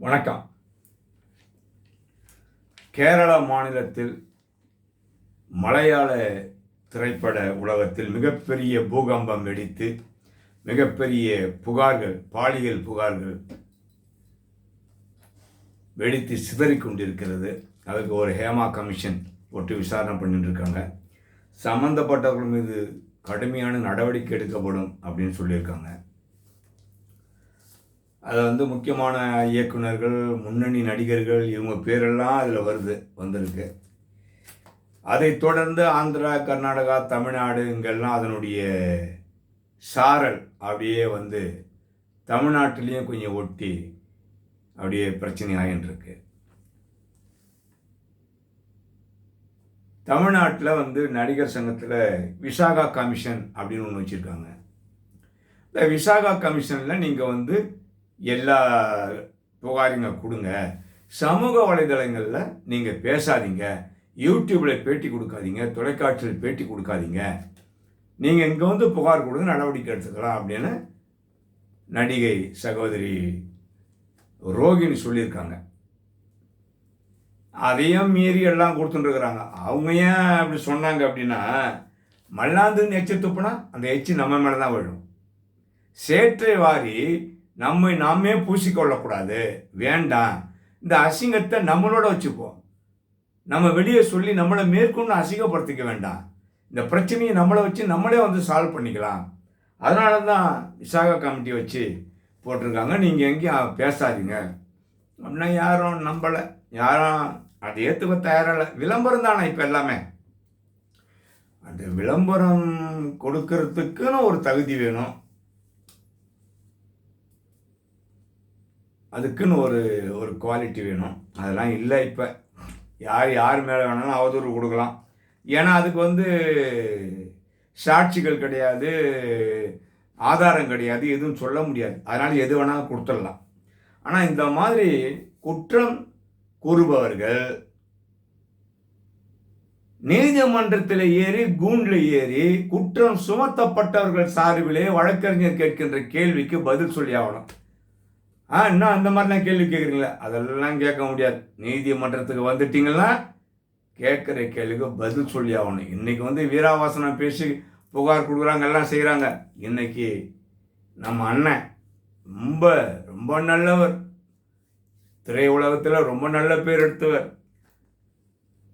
வணக்கம். கேரள மாநிலத்தில் மலையாள திரைப்பட உலகத்தில் மிகப்பெரிய பூகம்பம் வெடித்து மிகப்பெரிய புகார்கள் பாலியல் புகார்கள் வெடித்து சிதறிக் கொண்டிருக்கிறது அதுக்கு ஒரு ஹேமா கமிஷன் போட்டு விசாரணை பண்ணிட்டு இருக்காங்க சம்மந்தப்பட்டவர்கள் மீது கடுமையான நடவடிக்கை எடுக்கப்படும் அப்படின்னு சொல்லியிருக்காங்க. அது வந்து முக்கியமான இயக்குனர்கள் முன்னணி நடிகர்கள் இவங்க பேரெல்லாம் அதில் வருது வந்திருக்கு. அதை தொடர்ந்து ஆந்திரா கர்நாடகா தமிழ்நாடு இங்கெல்லாம் அதனுடைய சாரல் அப்படியே வந்து தமிழ்நாட்டிலையும் கொஞ்சம் ஒட்டி அப்படியே பிரச்சனை ஆகின்றிருக்கு தமிழ்நாட்டில் வந்து நடிகர் சங்கத்தில் விசாகா கமிஷன் அப்படின்னு ஒன்று வச்சுருக்காங்க. இந்த விசாகா கமிஷனில் நீங்கள் வந்து எல்லா புகாரிங்க கொடுங்க. சமூக வலைதளங்களில் நீங்கள் பேசாதீங்க. யூடியூப்பில் பேட்டி கொடுக்காதீங்க. தொலைக்காட்சியில் பேட்டி கொடுக்காதீங்க. நீங்கள் இங்கே வந்து புகார் கொடுங்க நடவடிக்கை எடுத்துக்கலாம் அப்படின்னு நடிகை சகோதரி ரோகிணி சொல்லியிருக்காங்க. அதையும் மீறி எல்லாம் கொடுத்துட்டுருக்குறாங்க. அவங்க ஏன் அப்படி சொன்னாங்க அப்படின்னா மல்லாந்துன்னு எச்சு துப்புனா அந்த எச்சு நம்ம மேலே தான் விழும். சேற்றை வாரி நம்மை நாமே பூசிக்கொள்ளக்கூடாது. வேண்டாம். இந்த அசிங்கத்தை நம்மளோட வச்சுப்போம். நம்ம வெளியே சொல்லி நம்மளை மேற்கொண்டு அசிங்கப்படுத்திக்க வேண்டாம். இந்த பிரச்சனையை நம்மளை வச்சு நம்மளே வந்து சால்வ் பண்ணிக்கலாம். அதனால தான் விசாகா கமிட்டி வச்சு போட்டிருக்காங்க. நீங்கள் எங்கேயும் பேசாதீங்க. அப்படின்னா யாரும் நம்பலை. யாரும் அதை ஏற்றுக்க தயாரில்லை. விளம்பரம் தானே இப்போ எல்லாமே. அந்த விளம்பரம் கொடுக்கறதுக்குன்னு ஒரு தகுதி வேணும். அதுக்குன்னு ஒரு ஒரு குவாலிட்டி வேணும். அதெல்லாம் இல்லை இப்போ. யார் யார் மேலே வேணாலும் அவதூறு கொடுக்கலாம். ஏன்னா அதுக்கு வந்து சாட்சிகள் கிடையாது ஆதாரம் கிடையாது எதுவும் சொல்ல முடியாது. அதனால் எது வேணாலும் கொடுத்துடலாம். ஆனால் இந்த மாதிரி குற்றம் கூறுபவர்கள் நீதிமன்றத்தில் ஏறி கூண்டில் ஏறி குற்றம் சுமத்தப்பட்டவர்கள் சார்பிலே வழக்கறிஞர் கேட்கின்ற கேள்விக்கு பதில் சொல்லி ஆகணும். ஆ இன்னும் அந்த மாதிரிலாம் கேள்வி கேட்குறீங்களா? அதெல்லாம் கேட்க முடியாது. நீதிமன்றத்துக்கு வந்துட்டீங்கன்னா கேட்குற கேள்விக்கு பதில் சொல்லி ஆகணும். இன்றைக்கி வந்து வீராவாசனம் பேசி புகார் கொடுக்குறாங்க எல்லாம் செய்கிறாங்க இன்றைக்கி நம்ம அண்ணன் ரொம்ப ரொம்ப நல்லவர். திரையுலகத்தில் ரொம்ப நல்ல பேர் எடுத்தவர்.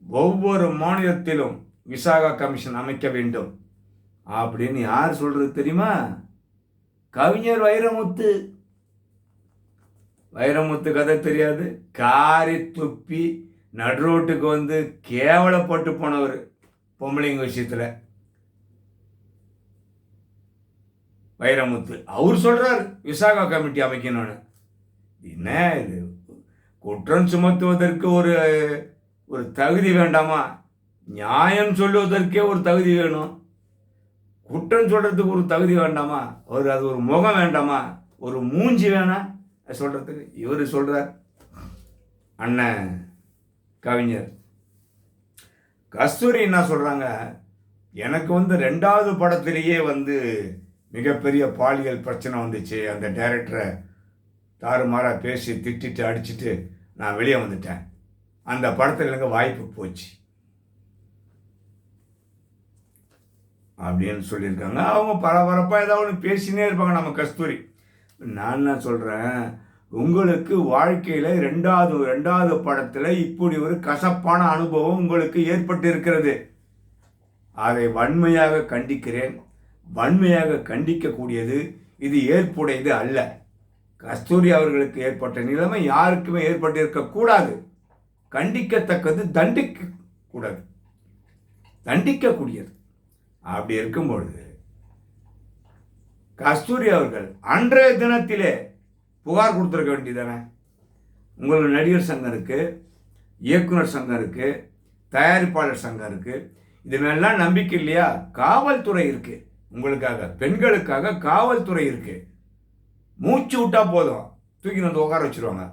ஒவ்வொரு மாநிலத்திலும் விசாகா கமிஷன் அமைக்க வேண்டும். அப்படின்னு யார் சொல்கிறது தெரியுமா? கவிஞர் வைரமுத்து. வைரமுத்து கதை தெரியாது. காரி துப்பி நடுரோட்டுக்கு வந்து கேவலப்பட்டு போனவர் பொம்பளைங்க விஷயத்தில். வைரமுத்து. அவர் சொல்கிறார் விசாகா கமிட்டி அமைக்கணும்னு. என்ன இது? குற்றம் சுமத்துவதற்கு ஒரு ஒரு தகுதி வேண்டாமா? நியாயம் சொல்லுவதற்கே ஒரு தகுதி வேணும். குற்றம் சொல்கிறதுக்கு ஒரு தகுதி வேண்டாமா? ஒரு அது ஒரு முகம் வேண்டாமா? ஒரு மூஞ்சி வேணாம் சொல்கிறதுக்கு இவர் சொல்கிறார் அண்ணன் கவிஞர். கஸ்தூரி என்ன சொல்கிறாங்க எனக்கு வந்து ரெண்டாவது படத்திலேயே வந்து மிகப்பெரிய பாலியல் பிரச்சனை வந்துச்சு. அந்த டைரக்டரை தாறுமாறாக பேசி திட்டிட்டு அடிச்சிட்டு நான் வெளியே வந்துட்டேன். அந்த படத்தில் எனக்கு வாய்ப்பு போச்சு. அப்படின்னு சொல்லியிருக்காங்க. அவங்க பரபரப்பாக ஏதாவது ஒன்று பேசினே இருப்பாங்க நம்ம கஸ்தூரி. நான் என்ன சொல்கிறேன் உங்களுக்கு வாழ்க்கையில் ரெண்டாவது ரெண்டாவது படத்தில் இப்படி ஒரு கசப்பான அனுபவம் உங்களுக்கு ஏற்பட்டு இருக்கிறது அதை வன்மையாக கண்டிக்கிறேன். வன்மையாக கண்டிக்கக்கூடியது இது ஏற்புடையது அல்ல. கஸ்தூரி அவர்களுக்கு ஏற்பட்ட நிலைமை யாருக்குமே ஏற்பட்டிருக்க கூடாது. கண்டிக்கத்தக்கது தண்டிக்க கூடாது. தண்டிக்கக்கூடியது. அப்படி இருக்கும் பொழுது கஸ்தூரி அவர்கள் அன்றைய தினத்திலே புகார் கொடுத்துருக்க வேண்டியதானே உங்களோட நடிகர் சங்கம் இருக்குது இயக்குனர் சங்கம் இருக்குது தயாரிப்பாளர் சங்கம் இருக்குது இது மேலாம் நம்பிக்கை இல்லையா? காவல்துறை இருக்குது உங்களுக்காக பெண்களுக்காக காவல்துறை இருக்குது மூச்சு விட்டால் போதும். தூக்கி வந்து உட்கார வச்சிருவாங்க.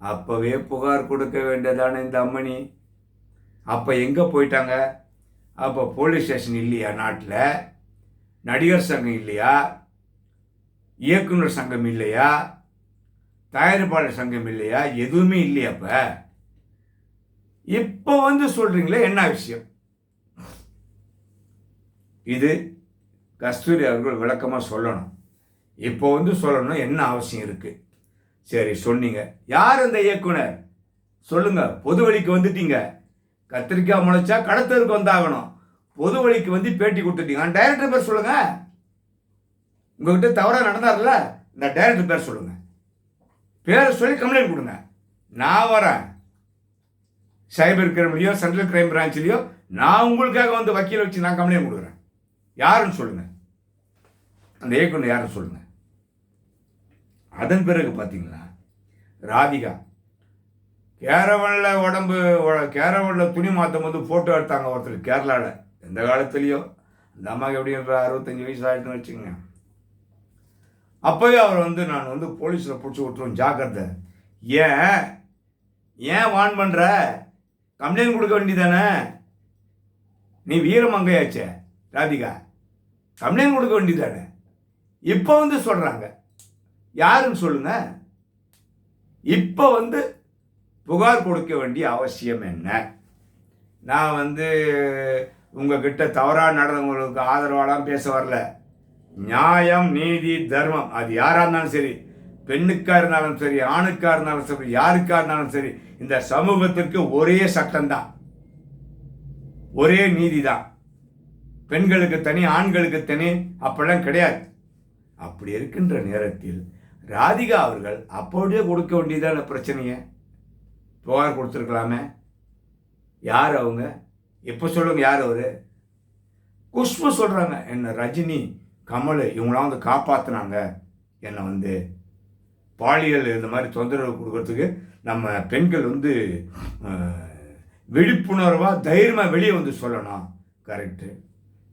அப்போவே புகார் கொடுக்க வேண்டியதானே இந்த அம்மணி. அப்போ எங்கே போயிட்டாங்க? அப்போ போலீஸ் ஸ்டேஷன் இல்லையா நாட்டில்? நடிகர் சங்கம் இல்லையா? இயக்குனர் சங்கம் இல்லையா? தயாரிப்பாளர் சங்கம் இல்லையா? எதுவுமே இல்லையாப்ப இப்போ வந்து சொல்கிறீங்களே என்ன விஷயம்? இது கஸ்தூரி அவர்கள் விளக்கமாக சொல்லணும். இப்போ வந்து சொல்லணும் என்ன அவசியம் இருக்குது சரி சொன்னீங்க. யார் அந்த இயக்குனர்? சொல்லுங்க. பொது வழிக்கு வந்துட்டீங்க. கத்திரிக்காய் முளைச்சா கடத்தருக்கு வந்தாகணும். பொது வழிக்கு வந்து பேட்டி கொடுத்துட்டீங்க. டைரக்டர் பேர் சொல்லுங்கள் உங்ககிட்ட தவறாக நடந்தார்ல இந்த டைரக்டர் பேர் சொல்லுங்க. பேரை சொல்லி கம்ப்ளைண்ட் கொடுங்க. நான் வரேன். சைபர் கிரைம்லையோ சென்ட்ரல் கிரைம் பிரான்ச்லேயோ நான் உங்களுக்காக வந்து வக்கீல் வச்சு நான் கம்ப்ளைண்ட் கொடுக்குறேன். யாருன்னு சொல்லுங்க. அந்த இயக்குனர் யாருன்னு சொல்லுங்க. அதன் பிறகு பார்த்தீங்களா? ராதிகா கேரவனில் உடம்பு கேரவனில் துணி மாற்றும் போது ஃபோட்டோ எடுத்தாங்க ஒருத்தர் கேரளாவில் எந்த காலத்துலேயோ? அந்த அம்மாவுக்கு எப்படி அறுபத்தஞ்சி வயசு ஆகிட்டுன்னு வச்சுக்கோங்க. அப்போவே அவர் வந்து நான் வந்து போலீஸில் பிடிச்சி விட்டுருவோம் ஜாக்கிரதை. ஏன்? ஏன் வான் பண்ணுற கம்ப்ளைண்ட் கொடுக்க வேண்டியதானே நீ வீரமங்கையாச்சே ராதிகா. கம்ப்ளைண்ட் கொடுக்க வேண்டியதானே இப்போ வந்து சொல்கிறாங்க யாருன்னு சொல்லுங்க. இப்போ வந்து புகார் கொடுக்க வேண்டிய அவசியம் என்ன? நான் வந்து உங்ககிட்ட தவறாக நடந்தவங்களுக்கு ஆதரவாலாம் பேச வரல. நியாயம் நீதி தர்மம். அது யாராக இருந்தாலும் சரி பெண்ணுக்கா இருந்தாலும் சரி ஆணுக்கா இருந்தாலும் சரி யாருக்கா இருந்தாலும் சரி இந்த சமூகத்திற்கு ஒரே சட்டம்தான். ஒரே நீதி தான் பெண்களுக்கு தனி ஆண்களுக்கு தனி அப்படிலாம் கிடையாது. அப்படி இருக்கின்ற நேரத்தில் ராதிகா அவர்கள் அப்போதே கொடுக்க வேண்டியதான பிரச்சனையை. புகார் கொடுத்துருக்கலாமே. யார் அவங்க? எப்போ சொல்லுங்க யார் அவர்? குஷ்பு சொல்கிறாங்க என்ன ரஜினி கமல் இவங்களாம் வந்து காப்பாற்றினாங்க என்னை வந்து பாலியல் இந்த மாதிரி தொந்தரவு கொடுக்கறதுக்கு நம்ம பெண்கள் வந்து விழிப்புணர்வாக தைரியமாக வெளியே வந்து சொல்லணும். கரெக்டு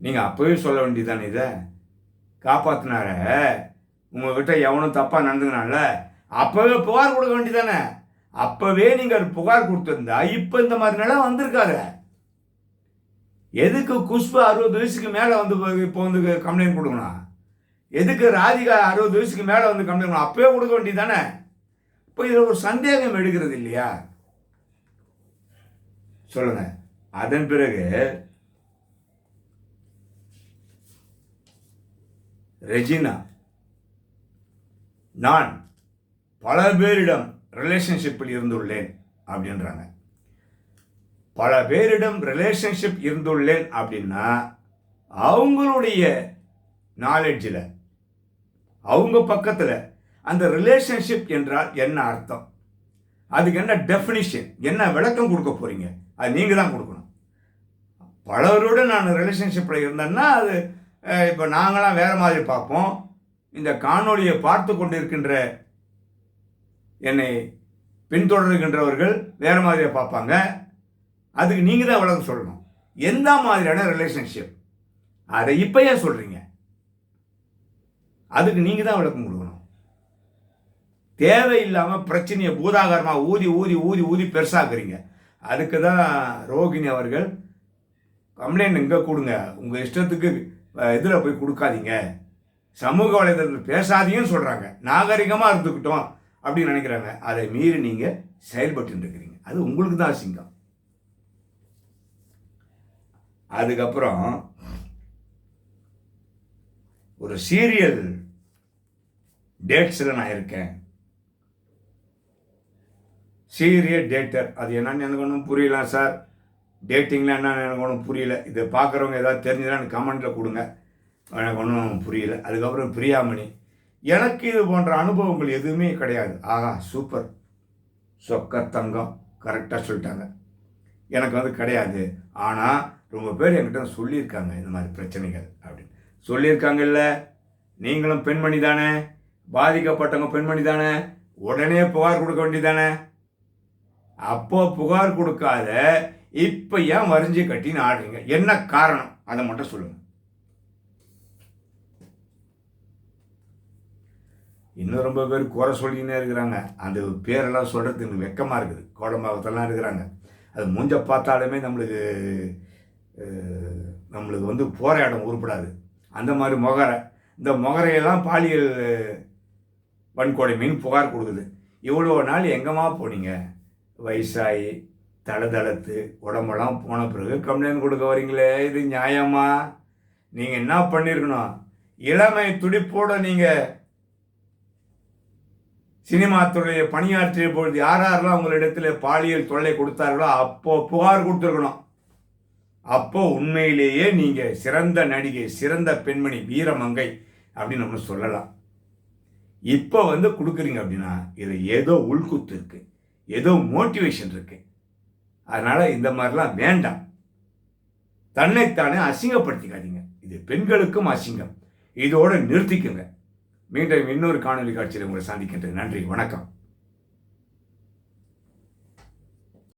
நீங்கள் அப்போவே சொல்ல வேண்டியதானே இதை? காப்பாற்றினார உங்கள்கிட்ட எவனும் தப்பாக நடந்துக்கினால அப்போவே புகார் கொடுக்க வேண்டியதானே அப்போவே நீங்கள் புகார் கொடுத்துருந்தா இப்போ இந்த மாதிரி நிலம் வந்திருக்காது. எதுக்கு குஷ்பு அறுபது வயசுக்கு மேலே வந்து இப்போ வந்து கம்ப்ளைண்ட் கொடுக்கணும்? எதுக்கு ராதிகா அறுபது வயசுக்கு மேலே வந்து கம்ப்ளைண்ட் பண்ணணும் அப்பவே கொடுக்க வேண்டியது தானே இப்போ இதில் ஒரு சந்தேகம் எடுக்கிறது இல்லையா? சொல்லுங்க. அதன் பிறகு ரெஜினா நான் பல பேரிடம் ரிலேஷன்ஷிப்பில் இருந்துள்ளேன் அப்படின்றாங்க. பல பேரிடம் ரிலேஷன்ஷிப் இருந்துள்ளேன் அப்படின்னா அவங்களுடைய நாலெட்ஜில் அவங்க பக்கத்தில் அந்த ரிலேஷன்ஷிப் என்றால் என்ன அர்த்தம்? அதுக்கு என்ன டெஃபினிஷன் என்ன விளக்கம் கொடுக்க போகிறீங்க அது நீங்கள் தான் கொடுக்கணும். பலரோடு நான் ரிலேஷன்ஷிப்பில் இருந்தேன்னா அது இப்போ நாங்களாம் வேறு மாதிரி பார்ப்போம். இந்த காணொலியை பார்த்து கொண்டிருக்கின்ற என்னை பின்தொடர்கின்றவர்கள் வேறு மாதிரியை பார்ப்பாங்க. அதுக்கு நீங்கள் தான் விளக்கம் சொல்லணும். எந்த மாதிரியான ரிலேஷன்ஷிப் அதை இப்போ ஏன் சொல்கிறீங்க அதுக்கு நீங்கள் தான் விளக்கம் கொடுக்கணும். தேவையில்லாமல் பிரச்சனையை பூதாகரமாக ஊதி ஊதி ஊதி ஊதி பெருசாக்குறீங்க. அதுக்கு தான் ரோகிணி அவர்கள் கம்ப்ளைண்ட் இங்கே கொடுங்க. உங்கள் இஷ்டத்துக்கு இதில் போய் கொடுக்காதீங்க. சமூக வலைதளத்தில் பேசாதீங்கன்னு சொல்கிறாங்க நாகரிகமாக இருந்துக்கிட்டோம் அப்படின்னு நினைக்கிறாங்க அதை மீறி நீங்கள் செயல்பட்டு இருக்கிறீங்க. அது உங்களுக்கு தான் அசிங்கம் அதுக்கப்புறம் ஒரு சீரியல் டேட்ஸில் நான் இருக்கேன். சீரியல் டேட்டர் அது என்னன்னு எனக்கு ஒன்றும் புரியல சார். டேட்டிங்கில் என்னன்னு எனக்கு ஒன்றும் புரியல. இதை பார்க்குறவங்க ஏதாவது தெரிஞ்சதா எனக்கு கமெண்ட்டில் கொடுங்க. எனக்கு ஒன்றும் புரியல. அதுக்கப்புறம் பிரியாமணி. எனக்கு இது போன்ற அனுபவங்கள் எதுவுமே கிடையாது. ஆகா சூப்பர் சொக்க தங்கம் கரெக்டாக சொல்லிட்டாங்க. எனக்கு வந்து கிடையாது. ஆனால் ரொம்ப பேர் என்கிட்ட சொல்லியிருக்காங்க இந்த மாதிரி பிரச்சனைகள் அப்படின்னு. சொல்லியிருக்காங்கல்ல? நீங்களும் பெண்மணி தானே? பாதிக்கப்பட்டவங்க பெண்மணி தானே? உடனே புகார் கொடுக்க வேண்டியதானே? அப்போ புகார் கொடுக்காத இப்போ ஏன் வரைஞ்சி கட்டின்னு ஆடுறீங்க? என்ன காரணம்? அதை மட்டும் சொல்லுங்கள் இன்னும் ரொம்ப பேர் குறை சொல்லினே இருக்கிறாங்க. அந்த பேரெல்லாம் சொல்கிறது எனக்கு வெக்கமாக இருக்குது. கோடம்பாவத்தெல்லாம் இருக்கிறாங்க. அது மூஞ்ச பார்த்தாலுமே நம்மளுக்கு நம்மளுக்கு வந்து போராடம் இடம் உருப்படாது. அந்த மாதிரி முகரை இந்த முகரையெல்லாம் பாலியல் வன்கொடை மீன் புகார் கொடுக்குது. இவ்வளோ நாள் எங்கம்மா போனீங்க? வயசாகி தளதளத்து உடம்பெல்லாம் போன பிறகு கம்ப்ளைண்ட் கொடுக்க வரீங்களே இது நியாயமா? நீங்கள் என்ன பண்ணியிருக்கணும் இளமை துடிப்போட நீங்கள் சினிமா துறையை பணியாற்றிய பொழுது யார் யாரெல்லாம் உங்களிடத்தில் பாலியல் தொல்லை கொடுத்தார்களோ அப்போது புகார் கொடுத்துருக்கணும். அப்போ உண்மையிலேயே நீங்கள் சிறந்த நடிகை சிறந்த பெண்மணி வீரமங்கை அப்படின்னு நம்ம சொல்லலாம். இப்போ வந்து கொடுக்குறீங்க அப்படின்னா இது ஏதோ உள்குத்து இருக்கு ஏதோ மோட்டிவேஷன் இருக்கு. அதனால இந்த மாதிரிலாம் வேண்டாம். தன்னைத்தானே அசிங்கப்படுத்திக்காதீங்க. இது பெண்களுக்கும் அசிங்கம். இதோடு நிறுத்திக்குங்க. மீண்டும் இன்னொரு காணொலி காட்சியில் உங்களை சந்திக்கின்றேன். நன்றி வணக்கம்.